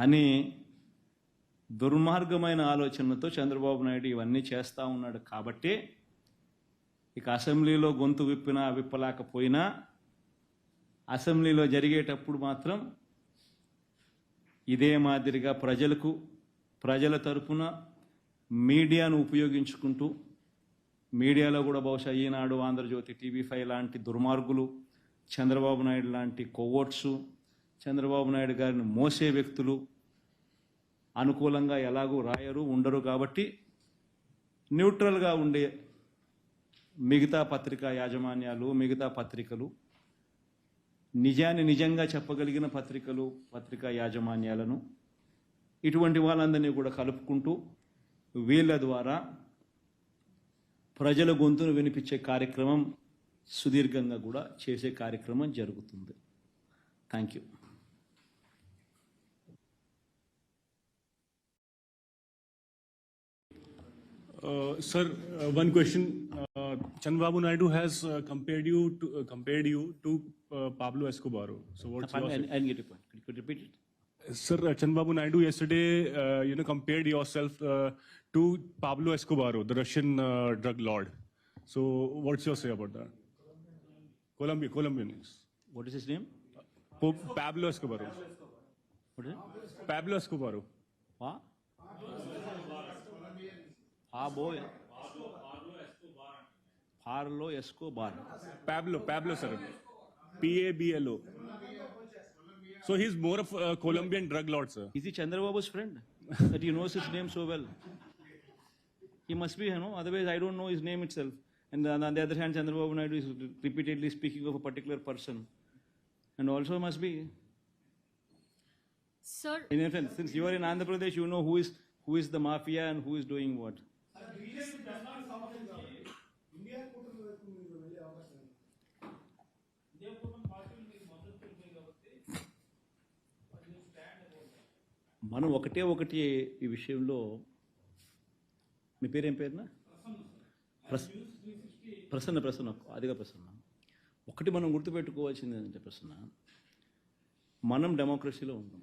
అని దుర్మార్గమైన ఆలోచనతో చంద్రబాబు నాయుడు ఇవన్నీ చేస్తూ ఉన్నాడు కాబట్టి ఇక అసెంబ్లీలో గొంతు విప్పినా విప్పలేకపోయినా అసెంబ్లీలో జరిగేటప్పుడు మాత్రం ఇదే మాదిరిగా ప్రజలకు ప్రజల తరఫున మీడియాను ఉపయోగించుకుంటూ మీడియాలో కూడా బహుశా ఈనాడు ఆంధ్రజ్యోతి టీవీ ఫైవ్ లాంటి దుర్మార్గులు చంద్రబాబు నాయుడు లాంటి కొవ్వొట్సు చంద్రబాబు నాయుడు గారిని మోసే వ్యక్తులు అనుకూలంగా ఎలాగూ రాయరు ఉండరు కాబట్టి న్యూట్రల్గా ఉండే మిగతా పత్రికా యాజమాన్యాలు మిగతా పత్రికలు నిజాన్ని నిజంగా చెప్పగలిగిన పత్రికలు పత్రికా యాజమాన్యాలను ఇటువంటి వాళ్ళందరినీ కూడా కలుపుకుంటూ వీళ్ళ ద్వారా ప్రజల గొంతును వినిపించే కార్యక్రమం సుదీర్ఘంగా కూడా చేసే కార్యక్రమం జరుగుతుంది. Thank you Uh, Sir, uh, one question. Uh, Chandrababu Naidu has uh, compared you to uh, compared you to uh, Pablo Escobar. So what's your And, and get your point. Could you repeat it? Sir, uh, Chandrababu Naidu yesterday, you know, compared yourself to Pablo Escobar, the Russian drug lord. So what's your say about that? Colombia, Colombian. What is his name? Po- Pablo Escobar. What is it? Pablo Escobar. Pabo. हा बो pharaoh Escobar Pablo Pablo sir. P A B L O. So he is more of Colombian drug lord sir is he Chandrababu's friend that you know his name so well he must be है know otherwise I don't know his name it and the other hand Chandrababu Naidu is repeatedly speaking of a particular person and also must be Sir, in essence, since you are in Andhra Pradesh, you know who is who is the mafia and who is doing. మనం ఒకటే ఒకటి ఈ విషయంలో మీ పేరేం పేరునా? ప్రస్ ప్రసన్న ప్రసన్న అదిగా ప్రసన్న. ఒకటి మనం గుర్తుపెట్టుకోవాల్సింది ఏంటంటే ప్రసన్న మనం డెమోక్రసీలో ఉన్నాం.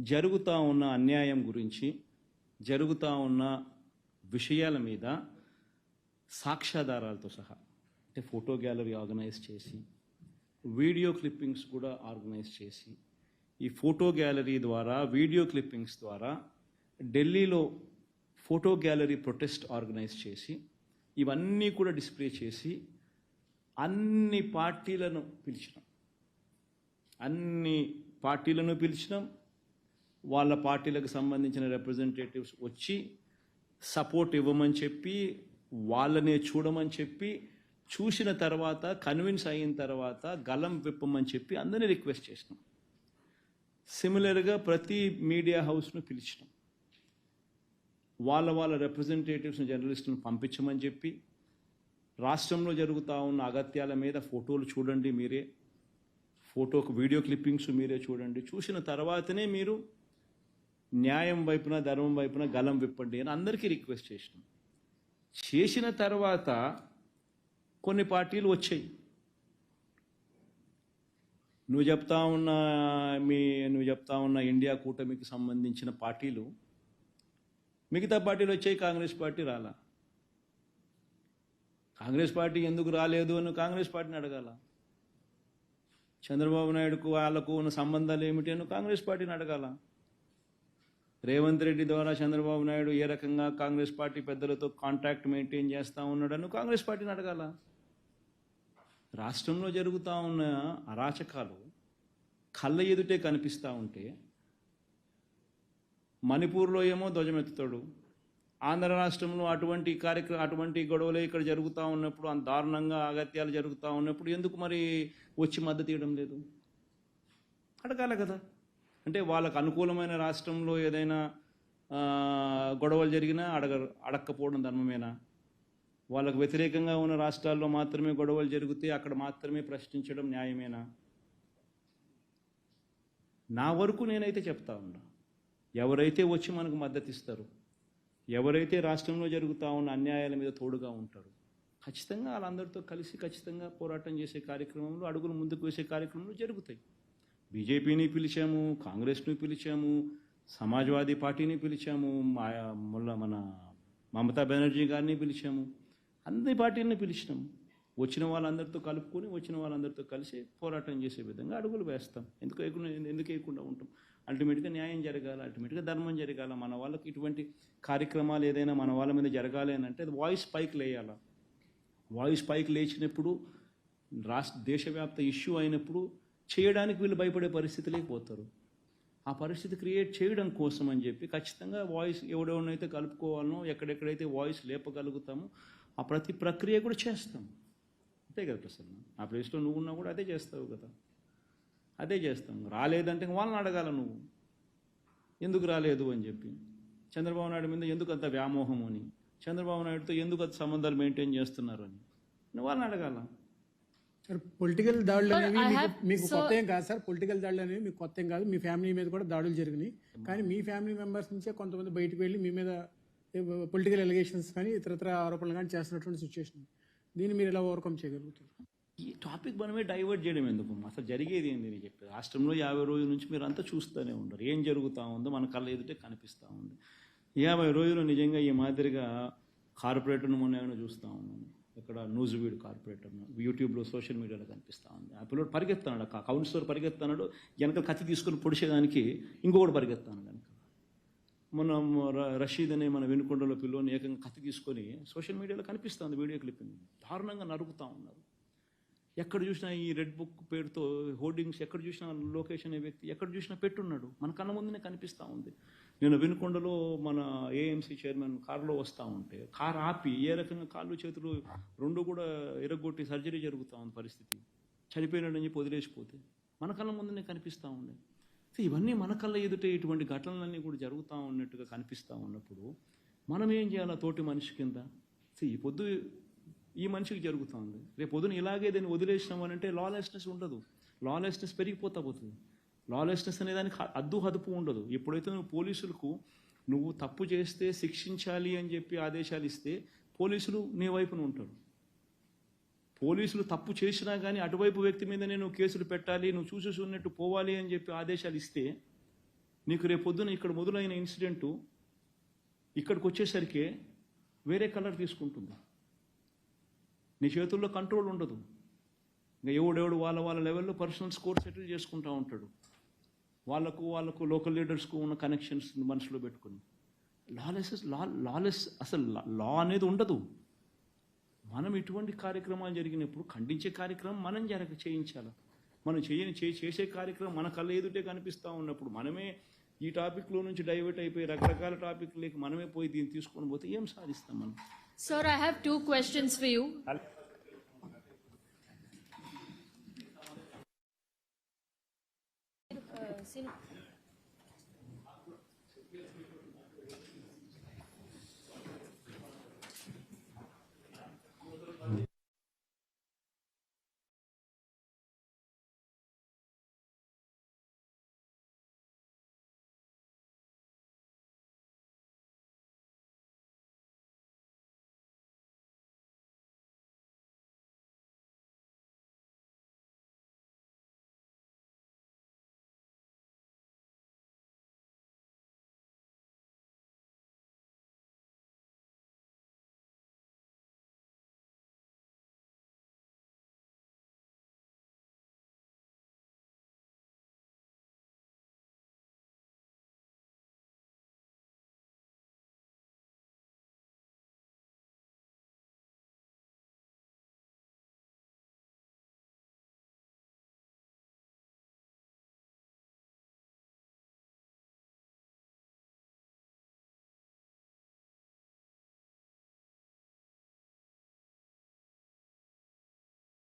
జరుగుతూ ఉన్న అన్యాయం గురించి జరుగుతూ ఉన్న విషయాల మీద సాక్ష్యాధారాలతో సహా అంటే ఫోటో గ్యాలరీ ఆర్గనైజ్ చేసి వీడియో క్లిప్పింగ్స్ కూడా ఆర్గనైజ్ చేసి ఈ ఫోటో గ్యాలరీ ద్వారా వీడియో క్లిప్పింగ్స్ ద్వారా ఢిల్లీలో ఫోటో గ్యాలరీ ప్రొటెస్ట్ ఆర్గనైజ్ చేసి ఇవన్నీ కూడా డిస్ప్లే చేసి అన్ని పార్టీలను పిలిచినాం. అన్ని పార్టీలను పిలిచినాం. వాళ్ళ పార్టీలకు సంబంధించిన రిప్రజెంటేటివ్స్ వచ్చి సపోర్ట్ ఇవ్వమని చెప్పి వాళ్ళనే చూడమని చెప్పి చూసిన తర్వాత కన్విన్స్ అయిన తర్వాత గలం విప్పమని చెప్పి అందరినీ రిక్వెస్ట్ చేసినాం. సిమిలర్గా ప్రతి మీడియా హౌస్ను పిలిచినాం. వాళ్ళ వాళ్ళ రిప్రజెంటేటివ్స్ని జర్నలిస్టులను పంపించమని చెప్పి రాష్ట్రంలో జరుగుతూ ఉన్న అగత్యాల మీద ఫోటోలు చూడండి మీరే. ఫోటోకు వీడియో క్లిప్పింగ్స్ మీరే చూడండి. చూసిన తర్వాతనే మీరు న్యాయం వైపున ధర్మం వైపున గలం విప్పండి అని అందరికీ రిక్వెస్ట్ చేసినాం. చేసిన తర్వాత కొన్ని పార్టీలు వచ్చాయి. నువ్వు చెప్తా ఉన్న మీ నువ్వు చెప్తా ఉన్న ఇండియా కూటమికి సంబంధించిన పార్టీలు మిగతా పార్టీలు వచ్చాయి కాంగ్రెస్ పార్టీ రాలా? కాంగ్రెస్ పార్టీ ఎందుకు రాలేదు అని కాంగ్రెస్ పార్టీని అడగాల? చంద్రబాబు నాయుడుకు వాళ్ళకు ఉన్న సంబంధాలు ఏమిటి అని కాంగ్రెస్ పార్టీని అడగాల? రేవంత్ రెడ్డి ద్వారా చంద్రబాబు నాయుడు ఏ రకంగా కాంగ్రెస్ పార్టీ పెద్దలతో కాంటాక్ట్ మెయింటైన్ చేస్తూ ఉన్నాడని కాంగ్రెస్ పార్టీని అడగాల? రాష్ట్రంలో జరుగుతూ ఉన్న అరాచకాలు కళ్ళ ఎదుటే కనిపిస్తూ ఉంటే మణిపూర్లో ఏమో ధ్వజమెత్తుతాడు. ఆంధ్ర రాష్ట్రంలో అటువంటి కార్యక్రమం అటువంటి గొడవలు ఇక్కడ జరుగుతూ ఉన్నప్పుడు అంత దారుణంగా అగత్యాలు జరుగుతూ ఉన్నప్పుడు ఎందుకు మరి వచ్చి మద్దతు ఇవ్వడం లేదు? అడగాలి కదా. అంటే వాళ్ళకు అనుకూలమైన రాష్ట్రంలో ఏదైనా గొడవలు జరిగినా అడగ అడక్కపోవడం ధర్మమేనా? వాళ్ళకు వ్యతిరేకంగా ఉన్న రాష్ట్రాల్లో మాత్రమే గొడవలు జరిగితే అక్కడ మాత్రమే ప్రశ్నించడం న్యాయమేనా? నా వరకు నేనైతే చెప్తా ఉన్నా. ఎవరైతే వచ్చి మనకు మద్దతు ఇస్తారు ఎవరైతే రాష్ట్రంలో జరుగుతూ ఉన్న అన్యాయాల మీద తోడుగా ఉంటారు ఖచ్చితంగా వాళ్ళందరితో కలిసి ఖచ్చితంగా పోరాటం చేసే కార్యక్రమంలో అడుగులు ముందుకు వేసే కార్యక్రమాలు జరుగుతాయి. బీజేపీని పిలిచాము కాంగ్రెస్ని పిలిచాము సమాజ్వాదీ పార్టీని పిలిచాము మా మన మమతా బెనర్జీ గారిని పిలిచాము. అన్ని పార్టీలని పిలిచినాము వచ్చిన వాళ్ళందరితో కలుపుకొని వచ్చిన వాళ్ళందరితో కలిసి పోరాటం చేసే విధంగా అడుగులు వేస్తాం. ఎందుకు వేయకుండా ఎందుకు వేయకుండా ఉంటాం? అల్టిమేట్గా న్యాయం జరగాలి అల్టిమేట్గా ధర్మం జరగాల. మన వాళ్ళకి ఇటువంటి కార్యక్రమాలు ఏదైనా మన వాళ్ళ మీద జరగాలి అని అంటే వాయిస్ పైకి లేయాలా. వాయిస్ పైకి లేచినప్పుడు రాష్ట్ర దేశవ్యాప్త ఇష్యూ అయినప్పుడు చేయడానికి వీళ్ళు భయపడే పరిస్థితి లేకపోతారు ఆ పరిస్థితి క్రియేట్ చేయడం కోసం అని చెప్పి ఖచ్చితంగా వాయిస్ ఎవడెవడనైతే కలుపుకోవాలనో ఎక్కడెక్కడైతే వాయిస్ లేపగలుగుతామో ఆ ప్రతి ప్రక్రియ కూడా చేస్తాం. అంతే కదా ప్రసన్న? ఆ ప్లేస్లో నువ్వు ఉన్నా కూడా అదే చేస్తావు కదా. అదే చేస్తాం. రాలేదంటే వాళ్ళని అడగాల నువ్వు. ఎందుకు రాలేదు అని చెప్పి. చంద్రబాబు నాయుడు మీద ఎందుకు అంత వ్యామోహం అని. చంద్రబాబు నాయుడుతో ఎందుకు అంత సంబంధాలు మెయింటైన్ చేస్తున్నారు అని నువ్వు వాళ్ళని అడగాల. సార్ పొలిటికల్ దాడులు అనేవి మీకు కొత్త ఏం కాదు సార్. పొలిటికల్ దాడులు అనేవి మీకు కొత్త ఏం కాదు. మీ ఫ్యామిలీ మీద కూడా దాడులు జరిగినాయి. కానీ మీ ఫ్యామిలీ మెంబర్స్ నుంచే కొంతమంది బయటకు వెళ్ళి మీ మీద పొలిటికల్ ఎలిగేషన్స్ కానీ ఇతరత్ర ఆరోపణలు కానీ చేస్తున్నటువంటి సిచ్యువేషన్ దీన్ని మీరు ఎలా ఓవర్కమ్ చేయగలుగుతారు? ఈ టాపిక్ మనమే డైవర్ట్ చేయడం ఎందుకు? అసలు జరిగేది ఏంది నేను చెప్పేది? రాష్ట్రంలో యాభై రోజుల నుంచి మీరు అంతా చూస్తూనే ఉండరు ఏం జరుగుతూ ఉందో? మన కళ్ళ ఎదుటే కనిపిస్తూ ఉంది. యాభై రోజులు నిజంగా ఈ మాదిరిగా కార్పొరేటర్ను మొన్న ఏమైనా చూస్తూ ఉన్నాను. ఇక్కడ నూజువీడ్ కార్పొరేటర్ యూట్యూబ్లో సోషల్ మీడియాలో కనిపిస్తూ ఉంది. ఆ పిల్లడు పరిగెత్తాడు ఆ కౌన్సిలర్ పరిగెత్తాడు వెనక కత్తి తీసుకొని పొడిచేదానికి ఇంకొకటి పరిగెత్తాడు కనుక మనం ర- రషీద్ అనే మన వెనుకొండలో పిల్లోని ఏకంగా కత్తి తీసుకొని సోషల్ మీడియాలో కనిపిస్తుంది వీడియో క్లిప్పింగ్ దారుణంగా నరుకుతూ ఉన్నారు. ఎక్కడ చూసినా ఈ రెడ్ బుక్ పేరుతో హోర్డింగ్స్ ఎక్కడ చూసినా లొకేషన్ అనే వ్యక్తి ఎక్కడ చూసినా పెట్టున్నాడు. మన కన్న ముందునే కనిపిస్తూ ఉంది. నేను వినుకొండలో మన ఏఎంసీ చైర్మన్ కారులో వస్తూ ఉంటే కారు ఆపి ఏ రకంగా కాళ్ళు చేతులు రెండు కూడా ఇరగొట్టి సర్జరీ జరుగుతూ ఉంది పరిస్థితి. చనిపోయినాడని చెప్పి వదిలేసిపోతే మన కళ్ళ ముందునే కనిపిస్తూ ఉండే. ఇవన్నీ మన కళ్ళ ఎదుటే ఇటువంటి ఘటనలన్నీ కూడా జరుగుతూ ఉన్నట్టుగా కనిపిస్తూ ఉన్నప్పుడు మనం ఏం చేయాలి తోటి మనిషి కింద? ఈ పొద్దు ఈ మనిషికి జరుగుతుంది రేపు పొద్దున ఇలాగే దీన్ని వదిలేసినాం అని అంటే లాలెస్నెస్ ఉండదు. లాలెస్నెస్ పెరిగిపోతా పోతుంది. లాలెస్నెస్ అనే దానికి అద్దు హదుపు ఉండదు. ఎప్పుడైతే నువ్వు పోలీసులకు నువ్వు తప్పు చేస్తే శిక్షించాలి అని చెప్పి ఆదేశాలు ఇస్తే పోలీసులు నీ వైపున ఉంటారు. పోలీసులు తప్పు చేసినా కానీ అటువైపు వ్యక్తి మీద నేను కేసులు పెట్టాలి నువ్వు చూసి చూసినట్టు పోవాలి అని చెప్పి ఆదేశాలు ఇస్తే నీకు రేపొద్దున ఇక్కడ మొదలైన ఇన్సిడెంటు ఇక్కడికి వచ్చేసరికి వేరే కలర్ తీసుకుంటుంది. నీ చేతుల్లో కంట్రోల్ ఉండదు. ఇంకా ఎవడెవడు వాళ్ళ వాళ్ళ లెవెల్లో పర్సనల్ స్కోర్ సెటిల్ చేసుకుంటూ ఉంటాడు. వాళ్ళకు వాళ్ళకు లోకల్ లీడర్స్కు ఉన్న కనెక్షన్స్ మనసులో పెట్టుకుని. లాలెస్ లా లాలెస్ అసలు లా అనేది ఉండదు. మనం ఇటువంటి కార్యక్రమాలు జరిగినప్పుడు ఖండించే కార్యక్రమం మనం జరగ చేయించాలి. మనం చేయని చే- చేసే కార్యక్రమం మన కళ్ళ ఎదుటే కనిపిస్తూ ఉన్నప్పుడు మనమే ఈ టాపిక్లో నుంచి డైవర్ట్ అయిపోయి రకరకాల టాపిక్లకి మనమే పోయి దీన్ని తీసుకొని పోతే ఏం సాధిస్తాం మనం? Sir, I have two questions for ensinar.